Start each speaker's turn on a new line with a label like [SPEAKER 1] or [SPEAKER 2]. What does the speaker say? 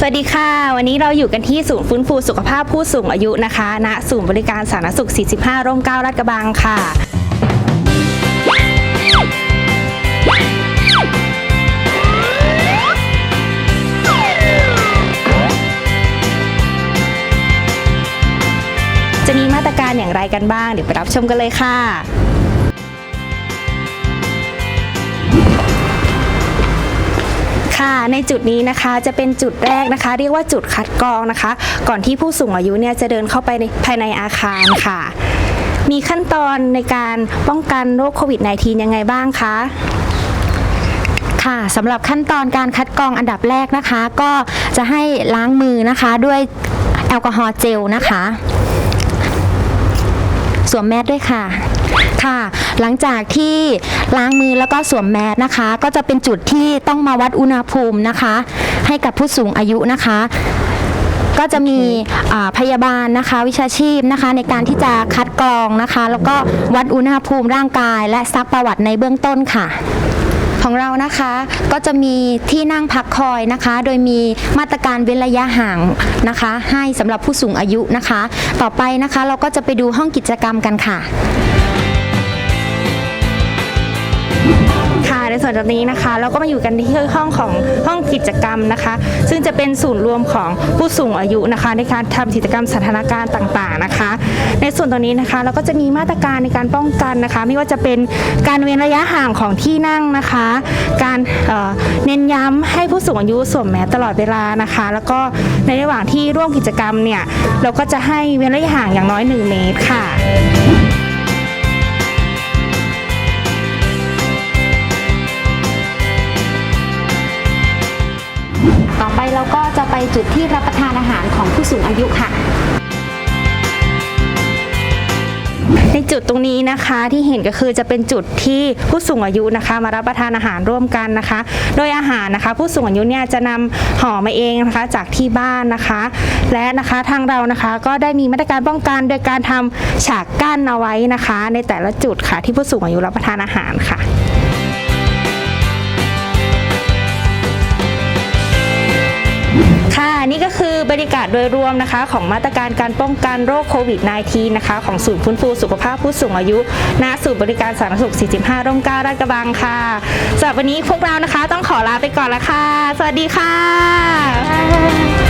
[SPEAKER 1] สวัสดีค่ะ วันนี้เราอยู่กันที่ศูนย์ฟื้นฟูสุขภาพผู้สูงอายุนะคะณศูนย์บริการสาธารณสุข 45 ร่มเกล้าลาดกระบังค่ะ จะมีมาตรการอย่างไรกันบ้าง เดี๋ยวไปรับชมกันเลยค่ะ ในจุดนี้นะคะจะเป็นจุดแรกนะคะ เรียกว่าจุดคัดกรองนะคะ ก่อนที่ผู้สูงอายุเนี่ยจะเดินเข้าไปในภายในอาคารค่ะ มีขั้นตอนในการป้องกันโรคโควิด -19 ยังไงบ้างคะ
[SPEAKER 2] ค่ะสำหรับขั้นตอนการคัดกรองอันดับแรกนะคะ ก็จะให้ล้างมือนะคะด้วยแอลกอฮอล์เจลนะคะ สวมแมสด้วยค่ะ ค่ะ หลังจากที่ล้างมือแล้วก็สวมแมสนะคะ ก็จะเป็นจุดที่ต้องมาวัดอุณหภูมินะคะ ให้กับผู้สูงอายุนะคะ ก็จะมีพยาบาลนะคะ วิชาชีพนะคะ ในการที่จะคัดกรองนะคะ แล้วก็วัดอุณหภูมิร่างกาย และซักประวัติในเบื้องต้นค่ะของเรานะคะก็จะมีที่นั่งพักคอยนะคะ โดยมีมาตรการเว้นระยะห่างนะคะ ให้สำหรับผู้สูงอายุนะคะ ต่อไปนะคะเราก็จะไปดูห้องกิจกรรมกันค่ะ
[SPEAKER 1] วนตรงนี้นะคะ เราก็มาอยู่กันที่ห้องของห้องกิจกรรมนะคะ ซึ่งจะเป็นศูนย์รวมของผู้สูงอายุนะคะ ในการทำกิจกรรมสถานการณ์ต่างๆนะคะ ในส่วนตรงนี้นะคะ เราก็จะมีมาตรการในการป้องกันนะคะ ไม่ว่าจะเป็นการเว้นระยะห่างของที่นั่งนะคะ การเเน้นย้ำให้ผู้สูงอายุสวมแมสตลอดเวลานะคะ แล้วก็ในระหว่างที่ร่วมกิจกรรมเนี่ยเราก็จะให้เว้นระยะห่างอย่างน้อย 1 เมตรค่ะ
[SPEAKER 2] เราก็จะไปจุดที่รับประทานอาหารของผู้สูงอายุค่ะ
[SPEAKER 1] ในจุดตรงนี้นะคะที่เห็นก็คือจะเป็นจุดที่ผู้สูงอายุนะคะ มารับประทานอาหารร่วมกันนะคะ โดยอาหารนะคะ ผู้สูงอายุเนี่ยจะนำห่อมาเองนะคะจากที่บ้านนะคะ และนะคะทางเรานะคะก็ได้มีมาตรการป้องกันโดยการทำฉากกั้นเอาไว้นะคะ ในแต่ละจุดค่ะที่ผู้สูงอายุรับประทานอาหารค่ะค่ะ บรรยากาศโดยรวมนะคะของมาตรการการป้องกันโรคโควิด -19 นะคะของศูนย์ฟื้นฟูสุขภาพผู้สูงอายุณศูนย์บริการสาธารณสุข 45 ร่มเกล้าลาชกระบังค่ะสำหรับวันนี้พวกเรานะคะต้องขอลาไปก่อนละค่ะ สวัสดีค่ะ